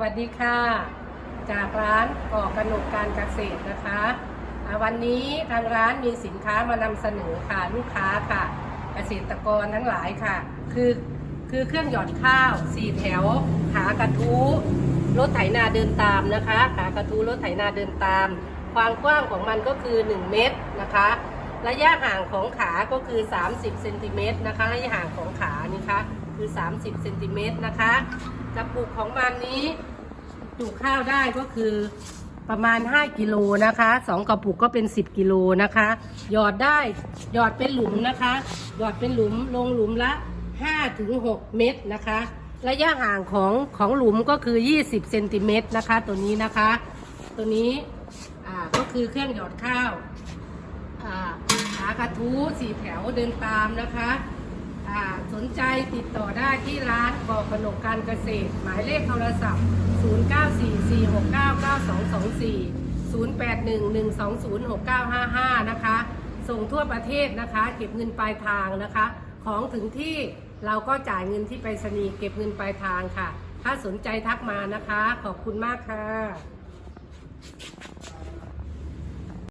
วัสดีค่ะ จากร้านก่อกระหนกการเกษตรนะคะวันนี้ทางร้านมีสินค้ามานำเสนอค่ะลูกค้าค่ะ เกษตรกรทั้งหลายค่ะ คือคือเครื่องหยอดข้าวสี่แถว ขากระทู้รถไถนาเดินตามนะคะ ขากระทู้รถไถนาเดินตาม ความกว้างของมันก็คือ 1 เมตรนะคะ ระยะห่างของขาก็คือ 30เซนติเมตรนะคะระยะห่างของขานี่คะคือ 30เซนติเมตรนะคะกระปุกของมันนี้จุข้าวได้ก็คือประมาณ 5กิโลนะคะสองกระปุกก็เป็น 10กิโลนะคะ หยอดได้หยอดเป็นหลุมนะคะ หยอดเป็นหลุมลงหลุมละ5ถึง6เมตรนะคะ ระยะห่างของของหลุมก็คือ 20เซนติเมตรนะคะตัวนี้นะคะ ตัวนี้อ่าก็คือเครื่องหยอดข้าวอ่าหากระทู้สี่แถวเดินตามนะคะสนใจติดต่อได้ที่ร้านก่อขนมการเกษตร หมายเลขโทรศัพท์ 0944699224 0811206955 นะคะ ส่งทั่วประเทศนะคะ เก็บเงินปลายทางนะคะ ของถึงที่เราก็จ่ายเงินที่ไปรษณีย์เก็บเงินปลายทางค่ะ ถ้าสนใจทักมานะคะ ขอบคุณมากค่ะ